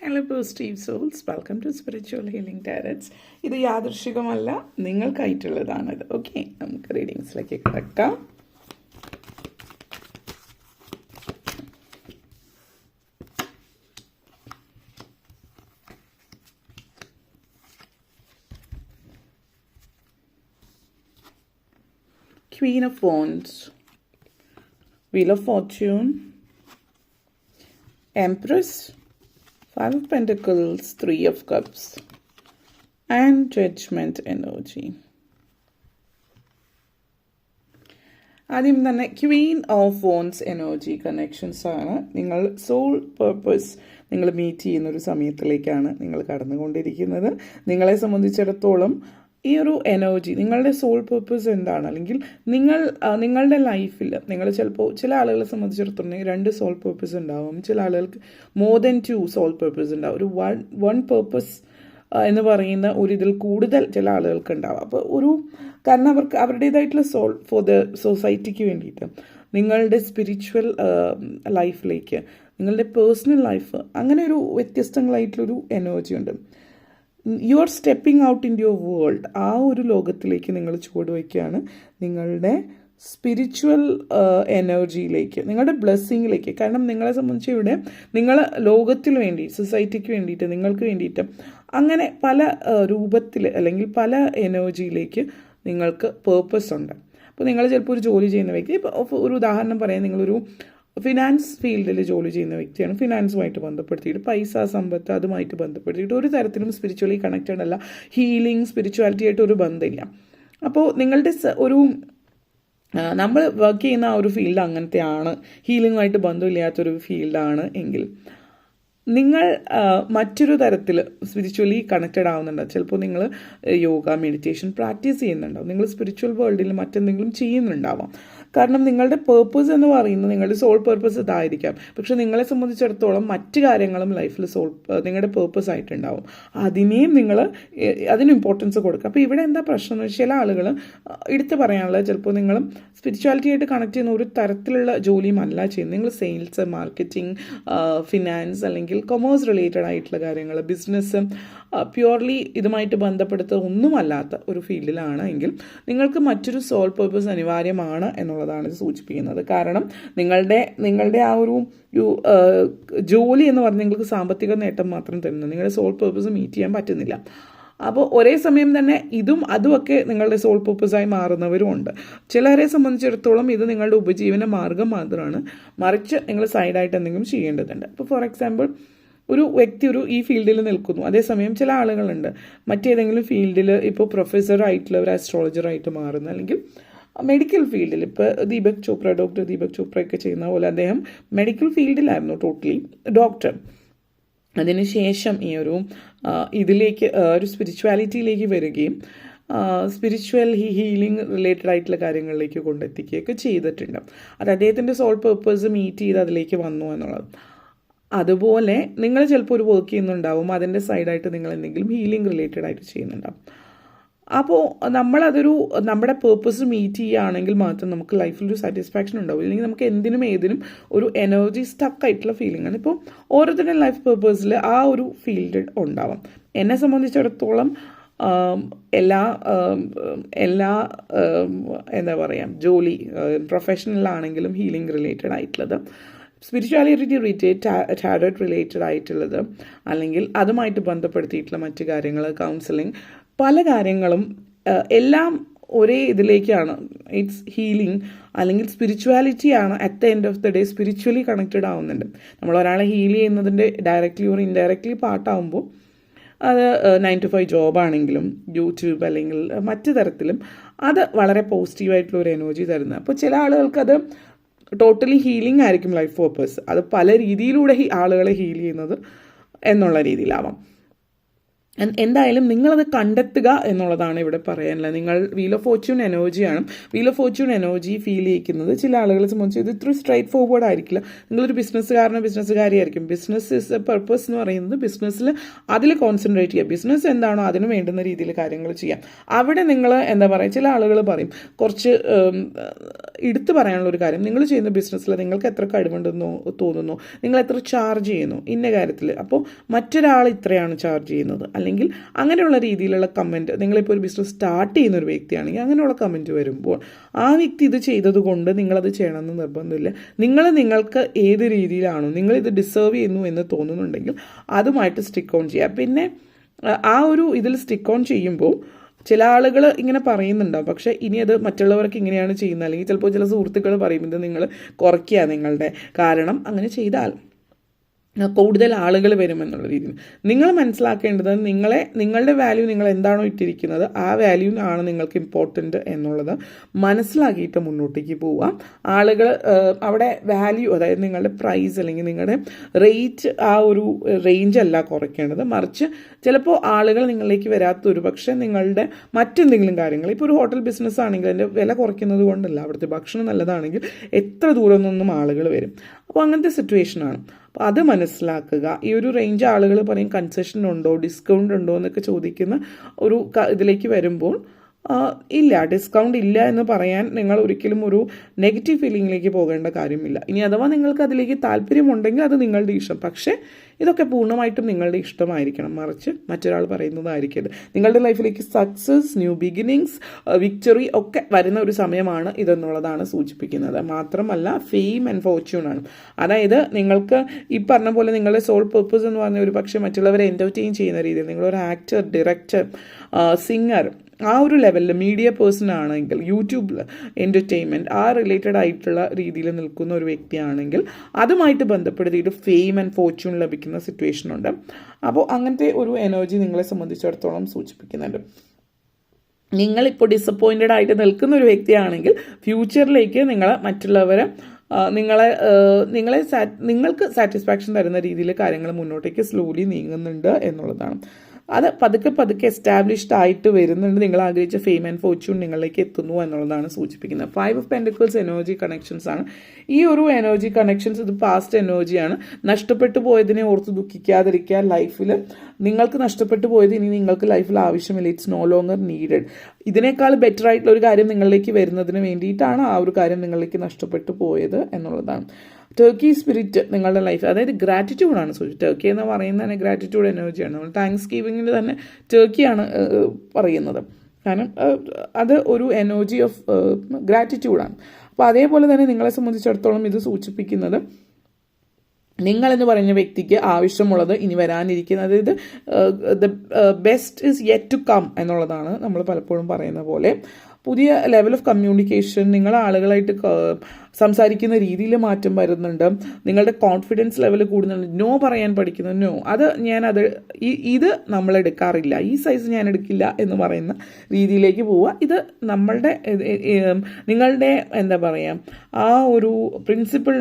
Hello positive souls welcome to spiritual healing tarots ഇത് യാദൃശികമല്ല നിങ്ങൾക്കായിട്ടുള്ളതാണത്. ഓക്കെ നമുക്ക് റീഡിങ്സിലേക്ക് കിടക്കാം. Queen of Wands, Wheel of Fortune, Empress, Five of Pentacles, Three of Cups, and Judgment Energy. ആദ്യം തന്നെ queen of wands energy connections ആണ് നിങ്ങൾ സോൾ പേർപ്പസ് നിങ്ങൾ മീറ്റ് ചെയ്യുന്ന ഒരു സമയത്തിലേക്കാണ് നിങ്ങൾ കടന്നുകൊണ്ടിരിക്കുന്നത് നിങ്ങളെ സംബന്ധിച്ചിടത്തോളം ഈ ഒരു എനർജി നിങ്ങളുടെ സോൾ പേർപ്പസ് എന്താണ്? അല്ലെങ്കിൽ നിങ്ങൾ നിങ്ങളുടെ ലൈഫിൽ നിങ്ങൾ ചിലപ്പോൾ ചില ആളുകളെ സംബന്ധിച്ചിടത്തോളം രണ്ട് സോൾ പേർപ്പസ് ഉണ്ടാവും. ചില ആളുകൾക്ക് more than two soul purpose ഉണ്ടാവും. ഒരു വൺ വൺ പേർപ്പസ് എന്ന് പറയുന്ന ഒരു ഇതിൽ കൂടുതൽ ചില ആളുകൾക്ക് ഉണ്ടാവും. അപ്പോൾ ഒരു കാരണം അവർക്ക് അവരുടേതായിട്ടുള്ള സോൾ ഫോർ ദ സൊസൈറ്റിക്ക് വേണ്ടിയിട്ട് നിങ്ങളുടെ സ്പിരിച്വൽ ലൈഫിലേക്ക് നിങ്ങളുടെ പേഴ്സണൽ ലൈഫ് അങ്ങനെ ഒരു വ്യത്യസ്തങ്ങളായിട്ടുള്ളൊരു എനർജി ഉണ്ട്. You are stepping out in your world ആ ഒരു ലോകത്തിലേക്ക് നിങ്ങൾ ചുവടുവയ്ക്കുകയാണ്. നിങ്ങളുടെ സ്പിരിച്വൽ എനർജിയിലേക്ക് നിങ്ങളുടെ ബ്ലെസ്സിങ്ങിലേക്ക് കാരണം നിങ്ങളെ സംബന്ധിച്ച് ഇവിടെ നിങ്ങൾ ലോകത്തിന് വേണ്ടി സൊസൈറ്റിക്ക് വേണ്ടിയിട്ട് നിങ്ങൾക്ക് വേണ്ടിയിട്ട് അങ്ങനെ പല രൂപത്തിൽ അല്ലെങ്കിൽ പല എനർജിയിലേക്ക് നിങ്ങൾക്ക് പേർപ്പസ് ഉണ്ട്. അപ്പോൾ നിങ്ങൾ ചിലപ്പോൾ ഒരു ജോലി ചെയ്യുന്ന വ്യക്തി ഇപ്പോൾ ഒരു ഉദാഹരണം പറയാം. നിങ്ങളൊരു ഫിനാൻസ് ഫീൽഡിൽ ജോലി ചെയ്യുന്ന വ്യക്തിയാണ് ഫിനാൻസുമായിട്ട് ബന്ധപ്പെടുത്തിയിട്ട് പൈസ സമ്പത്ത് അതുമായിട്ട് ബന്ധപ്പെടുത്തിയിട്ട് ഒരു തരത്തിലും സ്പിരിച്വലി കണക്റ്റഡ് അല്ല. ഹീലിംഗ് സ്പിരിച്വാലിറ്റി ആയിട്ട് ഒരു ബന്ധമില്ല. അപ്പോൾ നിങ്ങളുടെ ഒരു നമ്മൾ വർക്ക് ചെയ്യുന്ന ആ ഒരു ഫീൽഡ് അങ്ങനത്തെയാണ്. ഹീലിംഗുമായിട്ട് ബന്ധമില്ലാത്തൊരു ഫീൽഡാണ് എങ്കിൽ. നിങ്ങൾ മറ്റൊരു തരത്തിൽ സ്പിരിച്വലി കണക്റ്റഡ് ആവുന്നുണ്ടോ. ചിലപ്പോൾ നിങ്ങൾ യോഗ മെഡിറ്റേഷൻ പ്രാക്ടീസ് ചെയ്യുന്നുണ്ടാവും. നിങ്ങൾ സ്പിരിച്വൽ വേൾഡിൽ മറ്റെന്തെങ്കിലും ചെയ്യുന്നുണ്ടാവാം. കാരണം നിങ്ങളുടെ പേർപ്പസ് എന്ന് പറയുന്നത് നിങ്ങളുടെ സോൾ പേർപ്പസ് ഇതായിരിക്കാം. പക്ഷെ നിങ്ങളെ സംബന്ധിച്ചിടത്തോളം മറ്റു കാര്യങ്ങളും ലൈഫിൽ സോൾ നിങ്ങളുടെ പേർപ്പസ് ആയിട്ടുണ്ടാവും. അതിനെയും നിങ്ങൾ അതിന് ഇമ്പോർട്ടൻസ് കൊടുക്കുക അപ്പോൾ ഇവിടെ എന്താ പ്രശ്നം എന്ന് വെച്ചാൽ ആളുകൾ എടുത്തു പറയാനുള്ളത് ചിലപ്പോൾ നിങ്ങൾ സ്പിരിച്വാലിറ്റി ആയിട്ട് കണക്ട് ചെയ്യുന്ന ഒരു തരത്തിലുള്ള ജോലിയും അല്ല ചെയ്യുന്നത്. നിങ്ങൾ സെയിൽസ് മാർക്കറ്റിംഗ് ഫിനാൻസ് അല്ലെങ്കിൽ കൊമേഴ്സ് റിലേറ്റഡ് ആയിട്ടുള്ള കാര്യങ്ങൾ ബിസിനസ് പ്യുവർലി ഇതുമായിട്ട് ബന്ധപ്പെടുത്ത ഒന്നുമല്ലാത്ത ഒരു ഫീൽഡിലാണ് എങ്കിൽ നിങ്ങൾക്ക് മറ്റൊരു സോൾ പേർപ്പസ് അനിവാര്യമാണ് എന്നുള്ളതാണ് ഇത് സൂചിപ്പിക്കുന്നത്. കാരണം നിങ്ങളുടെ നിങ്ങളുടെ ആ ഒരു ജോലി എന്ന് പറഞ്ഞാൽ നിങ്ങൾക്ക് സാമ്പത്തിക നേട്ടം മാത്രം തരുന്നു. നിങ്ങളുടെ സോൾ പേർപ്പസ് മീറ്റ് ചെയ്യാൻ പറ്റുന്നില്ല. അപ്പോൾ ഒരേ സമയം തന്നെ ഇതും അതുമൊക്കെ നിങ്ങളുടെ സോൾ പേർപ്പസായി മാറുന്നവരും ഉണ്ട്. ചിലരെ സംബന്ധിച്ചിടത്തോളം ഇത് നിങ്ങളുടെ ഉപജീവന മാർഗം മാത്രമാണ്. മറിച്ച് നിങ്ങൾ സൈഡായിട്ട് എന്തെങ്കിലും ചെയ്യേണ്ടതുണ്ട്. അപ്പോൾ ഫോർ എക്സാമ്പിൾ ഒരു വ്യക്തി ഒരു ഈ ഫീൽഡിൽ നിൽക്കുന്നു. അതേസമയം ചില ആളുകളുണ്ട്. മറ്റേതെങ്കിലും ഫീൽഡിൽ ഇപ്പോൾ ഒരു ആസ്ട്രോളജറായിട്ട് മാറുന്ന അല്ലെങ്കിൽ മെഡിക്കൽ ഫീൽഡിൽ ഇപ്പോൾ ദീപക് ചോപ്ര ഡോക്ടർ ദീപക് ചോപ്രയൊക്കെ ചെയ്യുന്ന പോലെ അദ്ദേഹം മെഡിക്കൽ ഫീൽഡിലായിരുന്നു ടോട്ടലി ഡോക്ടർ അതിനുശേഷം ഈ ഒരു ഇതിലേക്ക് ഒരു സ്പിരിച്വാലിറ്റിയിലേക്ക് വരികയും സ്പിരിച്വൽ ഹീലിംഗ് റിലേറ്റഡ് ആയിട്ടുള്ള കാര്യങ്ങളിലേക്ക് കൊണ്ടെത്തിക്കുകയൊക്കെ ചെയ്തിട്ടുണ്ട്. അത് അദ്ദേഹത്തിന്റെ സോൾ പേർപ്പസ് മീറ്റ് ചെയ്ത് അതിലേക്ക് വന്നു എന്നുള്ളത്. അതുപോലെ നിങ്ങൾ ചിലപ്പോൾ ഒരു വർക്ക് ചെയ്യുന്നുണ്ടാവും അതിന്റെ സൈഡായിട്ട് നിങ്ങൾ എന്തെങ്കിലും ഹീലിംഗ് റിലേറ്റഡ് ആയിട്ട് ചെയ്യുന്നുണ്ടാവും. അപ്പോൾ നമ്മളതൊരു നമ്മുടെ പേർപ്പസ് മീറ്റ് ചെയ്യുകയാണെങ്കിൽ മാത്രം നമുക്ക് ലൈഫിൽ ഒരു സാറ്റിസ്ഫാക്ഷൻ ഉണ്ടാവും. ഇല്ലെങ്കിൽ നമുക്ക് എന്തിനും ഏതിനും ഒരു എനർജി സ്റ്റക്ക് ആയിട്ടുള്ള ഫീലിംഗ് ആണ്. ഇപ്പോൾ ഓരോരുത്തരുടെ ലൈഫ് പേർപ്പസിൽ ആ ഒരു ഫീൽഡ് ഉണ്ടാവാം. എന്നെ സംബന്ധിച്ചിടത്തോളം എല്ലാ എല്ലാ എന്താ പറയുക ജോലി പ്രൊഫഷണലാണെങ്കിലും ഹീലിംഗ് റിലേറ്റഡ് ആയിട്ടുള്ളത്. സ്പിരിച്വാലിറ്റി റിലേറ്റഡ് ടാരോട്ട് റിലേറ്റഡ് ആയിട്ടുള്ളത്. അല്ലെങ്കിൽ അതുമായിട്ട് ബന്ധപ്പെടുത്തിയിട്ടുള്ള മറ്റു കാര്യങ്ങൾ കൗൺസിലിംഗ് പല കാര്യങ്ങളും എല്ലാം ഒരേ ഇതിലേക്കാണ്. ഇറ്റ്സ് ഹീലിംഗ് അല്ലെങ്കിൽ സ്പിരിച്വാലിറ്റിയാണ് at the end of the day spiritually connected ആവുന്നുണ്ട്. നമ്മൾ ഒരാളെ ഹീൽ ചെയ്യുന്നതിന്റെ ഡയറക്റ്റ്ലി ഓർ ഇൻഡയറക്റ്റ്ലി പാട്ടാവുമ്പോൾ അത് നയൻ ടു ഫൈവ് ജോബാണെങ്കിലും യൂട്യൂബ് അല്ലെങ്കിൽ മറ്റു തരത്തിലും അത് വളരെ പോസിറ്റീവായിട്ടുള്ള ഒരു എനർജി തരുന്നത് അപ്പോൾ ചില ആളുകൾക്ക് അത് ടോട്ടലി ഹീലിംഗ് ആയിരിക്കും ലൈഫ് പേർപ്പസ് അത് പല രീതിയിലൂടെ ആളുകളെ ഹീൽ ചെയ്യുന്നത് എന്നുള്ള രീതിയിലാവാം. എന്തായാലും നിങ്ങളത് കണ്ടെത്തുക എന്നുള്ളതാണ് ഇവിടെ പറയാനുള്ളത്. നിങ്ങൾ വീൽ ഓഫ് ഫോർച്യൂൺ എനർജിയാണ് wheel of fortune energy feel ചെയ്യിക്കുന്നത് ചില ആളുകളെ സംബന്ധിച്ച് ഇത് ഇത്ര സ്ട്രൈറ്റ് ഫോർവേഡ് ആയിരിക്കില്ല. നിങ്ങളൊരു ബിസിനസ്സുകാരനോ ബിസിനസ്സുകാരിയായിരിക്കും ബിസിനസ് ഇസ് എ പർപ്പസ് എന്ന് പറയുന്നത് ബിസിനസ്സിൽ അതിൽ കോൺസെൻട്രേറ്റ് ചെയ്യുക. ബിസിനസ് എന്താണോ അതിന് വേണ്ടുന്ന രീതിയിൽ കാര്യങ്ങൾ ചെയ്യാം. അവിടെ നിങ്ങൾ എന്താ പറയുക ചില ആളുകൾ പറയും കുറച്ച് എടുത്തു പറയാനുള്ള ഒരു കാര്യം. നിങ്ങൾ ചെയ്യുന്ന ബിസിനസ്സിൽ നിങ്ങൾക്ക് എത്ര കഴിവുണ്ടെന്നോ തോന്നുന്നു. നിങ്ങൾ എത്ര ചാർജ് ചെയ്യുന്നു. ഇന്ന കാര്യത്തിൽ അപ്പോൾ മറ്റൊരാൾ ഇത്രയാണ് ചാർജ് ചെയ്യുന്നത്. അല്ലെങ്കിൽ അങ്ങനെയുള്ള രീതിയിലുള്ള കമന്റ് നിങ്ങളിപ്പോൾ ഒരു ബിസിനസ് സ്റ്റാർട്ട് ചെയ്യുന്ന ഒരു വ്യക്തിയാണെങ്കിൽ അങ്ങനെയുള്ള കമന്റ് വരുമ്പോൾ ആ വ്യക്തി ഇത് ചെയ്തതുകൊണ്ട് നിങ്ങളത് ചെയ്യണമെന്ന് നിർബന്ധമില്ല. നിങ്ങൾ നിങ്ങൾക്ക് ഏത് രീതിയിലാണോ നിങ്ങളിത് ഡിസേർവ് ചെയ്യുന്നു എന്ന് തോന്നുന്നുണ്ടെങ്കിൽ അതുമായിട്ട് സ്റ്റിക്ക് ഓൺ ചെയ്യുക. പിന്നെ ആ- ഒരു ഇതിൽ സ്റ്റിക്ക് ഓൺ ചെയ്യുമ്പോൾ ചില ആളുകൾ ഇങ്ങനെ പറയുന്നുണ്ടാവും. പക്ഷേ ഇനി അത് മറ്റുള്ളവർക്ക് ഇങ്ങനെയാണ് ചെയ്യുന്നത്. അല്ലെങ്കിൽ ചിലപ്പോൾ ചില സുഹൃത്തുക്കൾ പറയും ഇത് നിങ്ങൾ കുറയ്ക്കുക നിങ്ങളുടെ കാരണം അങ്ങനെ ചെയ്താൽ. കൂടുതൽ ആളുകൾ വരുമെന്നുള്ള രീതിയിൽ. നിങ്ങൾ മനസ്സിലാക്കേണ്ടത് നിങ്ങളെ നിങ്ങളുടെ വാല്യൂ നിങ്ങൾ എന്താണോ ഇട്ടിരിക്കുന്നത് ആ വാല്യൂ ആണ് നിങ്ങൾക്ക് ഇമ്പോർട്ടന്റ് എന്നുള്ളത് മനസ്സിലാക്കിയിട്ട് മുന്നോട്ടേക്ക് പോവുക. ആളുകൾ അവിടെ വാല്യൂ അതായത് നിങ്ങളുടെ പ്രൈസ് അല്ലെങ്കിൽ നിങ്ങളുടെ റേറ്റ് ആ ഒരു റേഞ്ച് അല്ല കുറയ്ക്കേണ്ടത്. മറിച്ച് ചിലപ്പോൾ ആളുകൾ നിങ്ങളിലേക്ക് വരാത്ത ഒരു പക്ഷേ നിങ്ങളുടെ മറ്റെന്തെങ്കിലും കാര്യങ്ങൾ ഇപ്പോൾ ഒരു ഹോട്ടൽ ബിസിനസ് ആണെങ്കിൽ അതിന്റെ വില കുറയ്ക്കുന്നത് കൊണ്ടല്ല. അവിടുത്തെ ഭക്ഷണം നല്ലതാണെങ്കിൽ എത്ര ദൂരം നിന്നും ആളുകൾ വരും. അപ്പോൾ അങ്ങനത്തെ സിറ്റുവേഷനാണ് അപ്പോൾ അത് മനസ്സിലാക്കുക. ഈ ഒരു റേഞ്ച് ആളുകൾ പറയും കൺസെഷൻ ഉണ്ടോ ഡിസ്കൗണ്ട് ഉണ്ടോ എന്നൊക്കെ ചോദിക്കുന്ന ഒരു ഇതിലേക്ക് വരുമ്പോൾ ഇല്ല ഡിസ്കൗണ്ട് ഇല്ല എന്ന് പറയാൻ നിങ്ങൾ ഒരിക്കലും ഒരു നെഗറ്റീവ് ഫീലിങ്ങിലേക്ക് പോകേണ്ട കാര്യമില്ല. ഇനി അഥവാ നിങ്ങൾക്ക് അതിലേക്ക് താല്പര്യമുണ്ടെങ്കിൽ അത് നിങ്ങളുടെ ഇഷ്ടം. പക്ഷേ ഇതൊക്കെ പൂർണമായിട്ടും നിങ്ങളുടെ ഇഷ്ടമായിരിക്കണം. മറിച്ച് മറ്റൊരാൾ പറയുന്നതായിരിക്കരുത്. നിങ്ങളുടെ ലൈഫിലേക്ക് സക്സസ് ന്യൂ ബിഗിനിങ്സ് വിക്ടറി ഒക്കെ വരുന്ന ഒരു സമയമാണ് ഇതെന്നുള്ളതാണ് സൂചിപ്പിക്കുന്നത്. മാത്രമല്ല ഫെയിം ആൻഡ് ഫോർച്യൂൺ ആണ്. അതായത് നിങ്ങൾക്ക് ഈ പറഞ്ഞ പോലെ നിങ്ങളുടെ സോൾ പർപ്പസ് എന്ന് പറഞ്ഞ ഒരു പക്ഷേ മറ്റുള്ളവരെ എന്റർടൈൻ ചെയ്യുന്ന രീതിയിൽ നിങ്ങളൊരു ആക്ടർ ഡയറക്ടർ സിംഗർ ആ ഒരു ലെവലിൽ മീഡിയ പേഴ്സൺ ആണെങ്കിൽ യൂട്യൂബിൽ എന്റർടൈൻമെന്റ് ആ റിലേറ്റഡ് ആയിട്ടുള്ള രീതിയിൽ നിൽക്കുന്ന ഒരു വ്യക്തിയാണെങ്കിൽ അതുമായിട്ട് ബന്ധപ്പെടുത്തിയിട്ട് ഫെയിം ആൻഡ് ഫോർച്യൂൺ ലഭിക്കുന്ന സിറ്റുവേഷൻ ഉണ്ട്. അപ്പോൾ അങ്ങനത്തെ ഒരു എനർജി നിങ്ങളെ സംബന്ധിച്ചിടത്തോളം സൂചിപ്പിക്കുന്നുണ്ട്. നിങ്ങളിപ്പോൾ ഡിസപ്പോയിന്റഡ് ആയിട്ട് നിൽക്കുന്ന ഒരു വ്യക്തിയാണെങ്കിൽ ഫ്യൂച്ചറിലേക്ക് നിങ്ങൾ മറ്റുള്ളവരെ നിങ്ങളെ നിങ്ങളെ നിങ്ങൾക്ക് സാറ്റിസ്ഫാക്ഷൻ തരുന്ന രീതിയിൽ കാര്യങ്ങൾ മുന്നോട്ടേക്ക് സ്ലോലി നീങ്ങുന്നുണ്ട് എന്നുള്ളതാണ്. അത് പതുക്കെ പതുക്കെ എസ്റ്റാബ്ലിഷ്ഡ് ആയിട്ട് വരുന്നുണ്ട്. നിങ്ങൾ ആഗ്രഹിച്ച ഫെയിം ആൻഡ് ഫോർച്യൂൺ നിങ്ങളിലേക്ക് എത്തുന്നു എന്നുള്ളതാണ് സൂചിപ്പിക്കുന്നത്. Five of pentacles energy connections ആണ്. ഈ ഒരു എനർജി കണക്ഷൻസ് ഇത് പാസ്റ്റ് എനർജിയാണ് നഷ്ടപ്പെട്ടു പോയതിനെ ഓർത്ത് ദുഃഖിക്കാതിരിക്കുക ലൈഫിൽ നിങ്ങൾക്ക് നഷ്ടപ്പെട്ടു പോയത് ഇനി നിങ്ങൾക്ക് ലൈഫിൽ ആവശ്യമില്ല. ഇറ്റ്സ് നോ ലോങ്ങർ നീഡഡ് ഇതിനേക്കാൾ ബെറ്റർ ആയിട്ടുള്ള ഒരു കാര്യം നിങ്ങളിലേക്ക് വരുന്നതിന് വേണ്ടിയിട്ടാണ് ആ ഒരു കാര്യം നിങ്ങളിലേക്ക് നഷ്ടപ്പെട്ടു പോയത് എന്നുള്ളതാണ്. ടർക്കി സ്പിരിറ്റ് നിങ്ങളുടെ ലൈഫ് അതായത് ഗ്രാറ്റിറ്റ്യൂഡാണ് സൂചി. ടേക്കി എന്ന് പറയുന്നത് തന്നെ ഗ്രാറ്റിറ്റ്യൂഡ് എനർജിയാണ് നമ്മൾ താങ്ക്സ് ഗീവിങ്ങിന് തന്നെ ടേക്കിയാണ് പറയുന്നത്. കാരണം അത് ഒരു എനർജി ഓഫ് ഗ്രാറ്റിറ്റ്യൂഡാണ് അപ്പോൾ അതേപോലെ തന്നെ നിങ്ങളെ സംബന്ധിച്ചിടത്തോളം ഇത് സൂചിപ്പിക്കുന്നത് നിങ്ങളെന്ന് പറയുന്ന വ്യക്തിക്ക് ആവശ്യമുള്ളത് ഇനി വരാനിരിക്കുന്നത് അതായത് the best is yet to come എന്നുള്ളതാണ് നമ്മൾ പലപ്പോഴും പറയുന്ന പോലെ. പുതിയ ലെവൽ ഓഫ് കമ്മ്യൂണിക്കേഷൻ നിങ്ങൾ ആളുകളായിട്ട് സംസാരിക്കുന്ന രീതിയിൽ മാറ്റം വരുന്നുണ്ട്. നിങ്ങളുടെ കോൺഫിഡൻസ് ലെവൽ കൂടുന്നുണ്ട്. നോ പറയാൻ പഠിക്കുന്നു. നോ അത് ഞാനത് അത് ഇത് നമ്മൾ എടുക്കാറില്ല. ഈ സൈസ് ഞാൻ എടുക്കില്ല എന്ന് പറയുന്ന രീതിയിലേക്ക് പോവുക. ഇത് നമ്മളുടെ നിങ്ങളുടെ എന്താ പറയുക ആ ഒരു പ്രിൻസിപ്പിൾ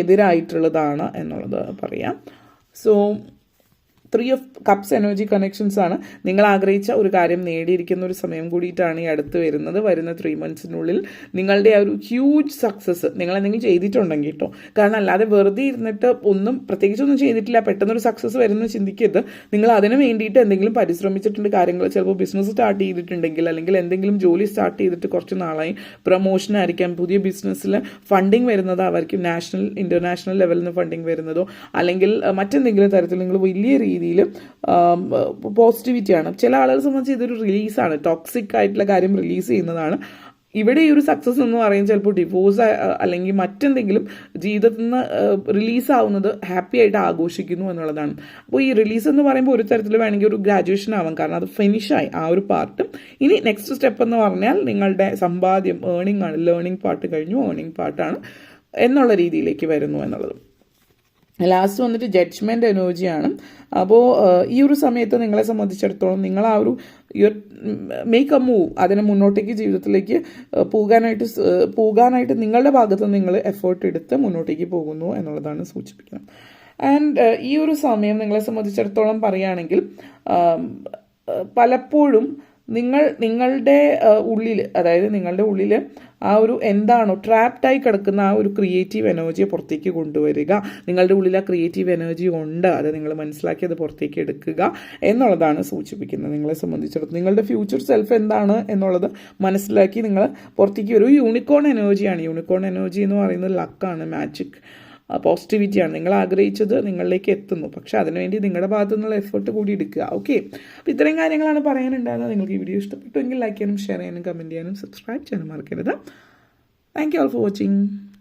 എതിരായിട്ടുള്ളതാണ് എന്നുള്ളത് പറയാം. So three of cups energy connections ആണ്. നിങ്ങൾ ആഗ്രഹിച്ച ഒരു കാര്യം നേടിയിരിക്കുന്ന ഒരു സമയം കൂടിയിട്ടാണ് ഈ അടുത്ത് വരുന്നത്. വരുന്ന ത്രീ മന്ത്സിനുള്ളിൽ നിങ്ങളുടെ ആ ഒരു ഹ്യൂജ് സക്സസ് നിങ്ങൾ എന്തെങ്കിലും ചെയ്തിട്ടുണ്ടെങ്കിൽ കേട്ടോ കാരണം അല്ലാതെ വെറുതെ ഇരുന്നിട്ട് ഒന്നും പ്രത്യേകിച്ചൊന്നും ചെയ്തിട്ടില്ല. പെട്ടെന്നൊരു സക്സസ് വരുന്നു ചിന്തിക്കരുത്. നിങ്ങൾ അതിന് വേണ്ടിയിട്ട് എന്തെങ്കിലും പരിശ്രമിച്ചിട്ടുണ്ട് കാര്യങ്ങൾ. ചിലപ്പോൾ ബിസിനസ് സ്റ്റാർട്ട് ചെയ്തിട്ടുണ്ടെങ്കിൽ അല്ലെങ്കിൽ എന്തെങ്കിലും ജോലി സ്റ്റാർട്ട് ചെയ്തിട്ട് കുറച്ച് നാളായി പ്രൊമോഷൻ ആയിരിക്കാം. പുതിയ ബിസിനസ്സിൽ ഫണ്ടിങ് വരുന്നതായിരിക്കും നാഷണൽ ഇന്റർനാഷണൽ ലെവലിൽ നിന്ന് ഫണ്ടിങ് വരുന്നതോ അല്ലെങ്കിൽ മറ്റെന്തെങ്കിലും തരത്തിൽ നിങ്ങൾ വലിയ രീതിയിൽ പോസിറ്റിവിറ്റിയാണ്. ചില ആളുകളെ സംബന്ധിച്ച് ഇതൊരു റിലീസാണ്. ടോക്സിക് ആയിട്ടുള്ള കാര്യം റിലീസ് ചെയ്യുന്നതാണ്. ഇവിടെ ഈ ഒരു സക്സസ് എന്ന് പറയുന്നത് ചിലപ്പോൾ ഡിവോഴ്സ് അല്ലെങ്കിൽ മറ്റെന്തെങ്കിലും ജീവിതത്തിൽ നിന്ന് റിലീസ് ആവുന്നത് ഹാപ്പി ആയിട്ട് ആഘോഷിക്കുന്നു എന്നുള്ളതാണ്. അപ്പോൾ ഈ റിലീസ് എന്ന് പറയുമ്പോൾ ഒരു തരത്തിൽ വേണമെങ്കിൽ ഒരു ഗ്രാജുവേഷൻ ആവാം. കാരണം അത് ഫിനിഷായി ആ ഒരു പാർട്ട് ഇനി നെക്സ്റ്റ് സ്റ്റെപ്പ് എന്ന് പറഞ്ഞാൽ നിങ്ങളുടെ സമ്പാദ്യം ഏണിംഗ് ആണ്. ലേണിംഗ് പാർട്ട് കഴിഞ്ഞു ഏണിംഗ് പാർട്ടാണ് എന്നുള്ള രീതിയിലേക്ക് വരുന്നു എന്നുള്ളത്. ലാസ്റ്റ് വന്നിട്ട് ജഡ്ജ്മെന്റ് എനർജിയാണ് അപ്പോൾ ഈ ഒരു സമയത്ത് നിങ്ങളെ സംബന്ധിച്ചിടത്തോളം നിങ്ങൾ ആ ഒരു മേക്ക് എ മൂവ് അതിനെ മുന്നോട്ടേക്ക് ജീവിതത്തിലേക്ക് പോകാനായിട്ട് പോകാനായിട്ട് നിങ്ങളുടെ ഭാഗത്ത് നിങ്ങൾ എഫേർട്ട് എടുത്ത് മുന്നോട്ടേക്ക് പോകുന്നു എന്നുള്ളതാണ് സൂചിപ്പിക്കുന്നത്. ആൻഡ് ഈ ഒരു സമയം നിങ്ങളെ സംബന്ധിച്ചിടത്തോളം പറയുകയാണെങ്കിൽ പലപ്പോഴും നിങ്ങൾ നിങ്ങളുടെ ഉള്ളിൽ അതായത് നിങ്ങളുടെ ഉള്ളിൽ ആ ഒരു എന്താണോ ട്രാപ്ഡായി കിടക്കുന്ന ആ ഒരു ക്രിയേറ്റീവ് എനർജിയെ പുറത്തേക്ക് കൊണ്ടുവരിക. നിങ്ങളുടെ ഉള്ളിൽ ആ ക്രിയേറ്റീവ് എനർജി ഉണ്ട്. അത് നിങ്ങൾ മനസ്സിലാക്കി അത് പുറത്തേക്ക് എടുക്കുക എന്നുള്ളതാണ് സൂചിപ്പിക്കുന്നത്. നിങ്ങളെ സംബന്ധിച്ചിടത്തോളം നിങ്ങളുടെ ഫ്യൂച്ചർ സെൽഫ് എന്താണ് എന്നുള്ളത് മനസ്സിലാക്കി നിങ്ങൾ പുറത്തേക്ക് ഒരു യൂണിക്കോൺ എനർജിയാണ് യൂണിക്കോൺ എനർജി എന്ന് പറയുന്നത് ലക്കാണ് മാജിക് പോസിറ്റിവിറ്റിയാണ് നിങ്ങൾ ആഗ്രഹിച്ചത് നിങ്ങളിലേക്ക് എത്തുന്നു. പക്ഷേ അതിനുവേണ്ടി നിങ്ങളുടെ ഭാഗത്തു നിന്നുള്ള എഫേർട്ട് കൂടി എടുക്കുക. ഓക്കെ അപ്പോൾ ഇത്രയും കാര്യങ്ങളാണ് പറയാനുണ്ടായിരുന്നത്. നിങ്ങൾക്ക് ഈ വീഡിയോ ഇഷ്ടപ്പെട്ടുവെങ്കിൽ ലൈക്ക് ചെയ്യാനും ഷെയർ ചെയ്യാനും കമന്റ് ചെയ്യാനും സബ്സ്ക്രൈബ് ചെയ്യാനും മറക്കരുത്. Thank you all for watching